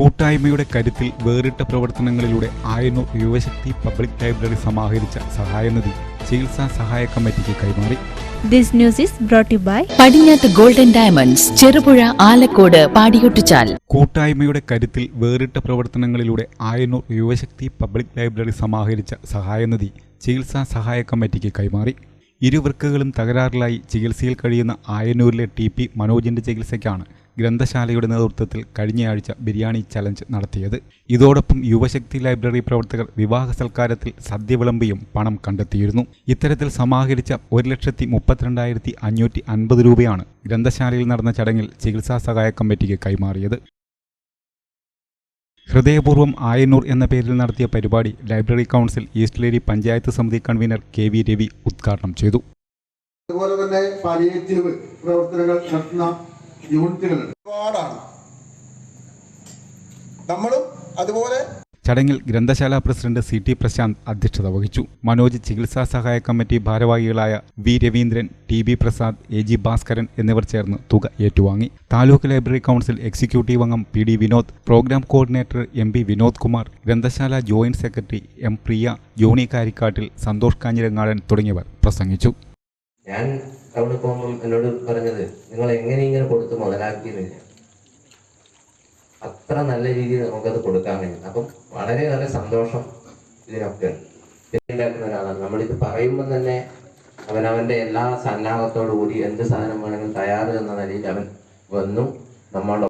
കൂട്ടായ്മയുടെ കരുത്തിൽ വേറിട്ട പ്രവർത്തനങ്ങളിലൂടെ ആയനൂർ യുവശക്തി പബ്ലിക് ലൈബ്രറി സമാഹരിച്ച സഹായനിധി ചികിത്സാ സഹായ കമ്മിറ്റിക്ക് കൈമാറി. This news is brought to by by Padinjath golden diamonds Cherupuzha Alakode Padiyotchal കൂട്ടായ്മയുടെ കരുത്തിൽ വേറിട്ട പ്രവർത്തനങ്ങളിലൂടെ ആയനൂർ യുവശക്തി പബ്ലിക് ലൈബ്രറി സമാഹരിച്ച സഹായനിധി ചികിത്സാ സഹായ കമ്മിറ്റിക്ക് കൈമാറി. ഇരുവൃക്കകളും തകരാറിലായി ചികിത്സയിൽ കഴിയുന്ന ആയനൂരിലെ ടി പി മനോജിന്റെ ചികിത്സയ്ക്കാണ് ഗ്രന്ഥശാലയുടെ നേതൃത്വത്തിൽ കഴിഞ്ഞയാഴ്ച ബിരിയാണി ചലഞ്ച് നടത്തിയത്. ഇതോടൊപ്പം യുവശക്തി ലൈബ്രറി പ്രവർത്തകർ വിവാഹ സൽക്കാരത്തിൽ സദ്യ വിളമ്പിയും പണം കണ്ടെത്തിയിരുന്നു. ഇത്തരത്തിൽ സമാഹരിച്ച ഒരു ലക്ഷത്തി മുപ്പത്തിരണ്ടായിരത്തി അഞ്ഞൂറ്റി അൻപത് രൂപയാണ് ഗ്രന്ഥശാലയിൽ നടന്ന ചടങ്ങിൽ ചികിത്സാ സഹായ കമ്മിറ്റിക്ക് കൈമാറിയത്. ഹൃദയപൂർവം ആയന്നൂർ എന്ന പേരിൽ നടത്തിയ പരിപാടി library council east Eleri panchayat സമിതി കൺവീനർ കെ വി രവി ഉദ്ഘാടനം ചെയ്തു. അതുപോലെ തന്നെ പാലിയേറ്റീവ് പ്രവർത്തനങ്ങൾ നടത്തുന്ന യൂണിറ്റുകളുണ്ട്. ഒരുപാടാണ്. നമ്മളും അതുപോലെ ചടങ്ങിൽ ഗ്രന്ഥശാല പ്രസിഡന്റ് സി ടി പ്രശാന്ത് അധ്യക്ഷത വഹിച്ചു. മനോജ് ചികിത്സാ സഹായ കമ്മിറ്റി ഭാരവാഹികളായ V Raveendran T B Prasad A G Bhaskaran എന്നിവർ ചേർന്ന് തുക ഏറ്റുവാങ്ങി. താലൂക്ക് ലൈബ്രറി കൗൺസിൽ എക്സിക്യൂട്ടീവ് അംഗം P D Vinod program coordinator M P Vinod Kumar ഗ്രന്ഥശാല joint secretary M Priya Johny Karikkattil Santhosh Kanhirangadan തുടങ്ങിയവർ പ്രസംഗിച്ചു. ഞാൻ അവിടെ പോകുമ്പോൾ എന്നോട് പറഞ്ഞത് നിങ്ങൾ എങ്ങനെ കൊടുത്ത് മുതലാക്കിയെന്നില്ല അത്ര നല്ല രീതിയിൽ നമുക്കത് കൊടുക്കാൻ കഴിയും. അപ്പം വളരെ വളരെ സന്തോഷം ഇതിനൊക്കെ. ഉണ്ടാക്കുന്ന ഒരാളാണ്. നമ്മളിത് പറയുമ്പോൾ തന്നെ അവൻ അവന്റെ എല്ലാ സന്നാഹത്തോടു കൂടി എന്ത് സാധനം വേണമെങ്കിലും തയ്യാറ് എന്ന നിലയിൽ അവൻ വന്നു. നമ്മളുടെ